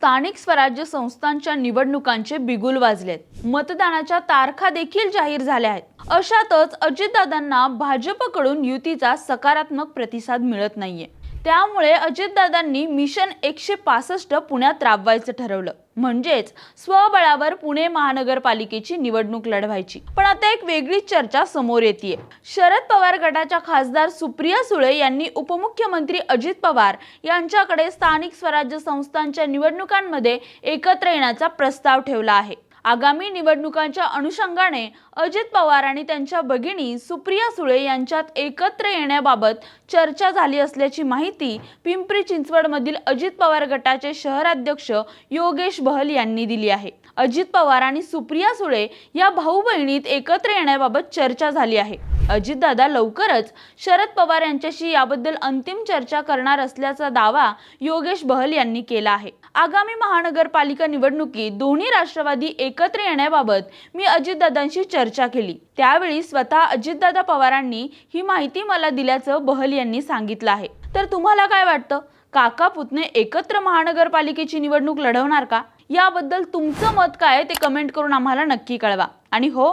स्थानिक स्वराज्य संस्थांच्या निवडणुकांचे बिगुल वाजलेत. मतदानाच्या तारखा देखील जाहीर झाल्या आहेत. अशातच अजितदादांना भाजपकडून युतीचा सकारात्मक प्रतिसाद मिळत नाहीये. त्यामुळे अजितदादांनी मिशन एकशे पासष्ट पुण्यात राबवायचं ठरवलं. म्हणजेच स्वबळावर पुणे महानगरपालिकेची निवडणूक लढवायची. पण आता एक वेगळीच चर्चा समोर येते शरद पवार गटाच्या खासदार सुप्रिया सुळे यांनी उपमुख्यमंत्री अजित पवार यांच्याकडे स्थानिक स्वराज्य संस्थांच्या निवडणुकांमध्ये एकत्र येण्याचा प्रस्ताव ठेवला आहे. आगामी निवडणुकांच्या अनुषंगाने अजित पवार आणि त्यांच्या भगिनी सुप्रिया सुळे यांच्यात एकत्र येण्याबाबत चर्चा झाली असल्याची माहिती पिंपरी चिंचवडमधील अजित पवार गटाचे शहराध्यक्ष योगेश बहल यांनी दिली आहे. अजित पवार आणि सुप्रिया सुळे या भाऊ बहिणीत एकत्र येण्याबाबत चर्चा झाली आहे. अजितदादा लवकरच शरद पवार यांच्याशी याबद्दल अंतिम चर्चा करणार असल्याचा दावा योगेश बहल यांनी केला आहे. आगामी महानगरपालिका निवडणुकीत दोन्ही राष्ट्रवादी एकत्र येण्याबाबत मी अजितदादांशी चर्चा केली. त्यावेळी स्वतः अजितदादा पवारांनी ही माहिती मला दिल्याचं बहल यांनी सांगितलं आहे. तर तुम्हाला काय वाटतं? काका पुतणे एकत्र महानगरपालिकेची निवडणूक लढवणार का? याबद्दल तुमचं मत काय ते कमेंट करून आम्हाला नक्की कळवा. आणि हो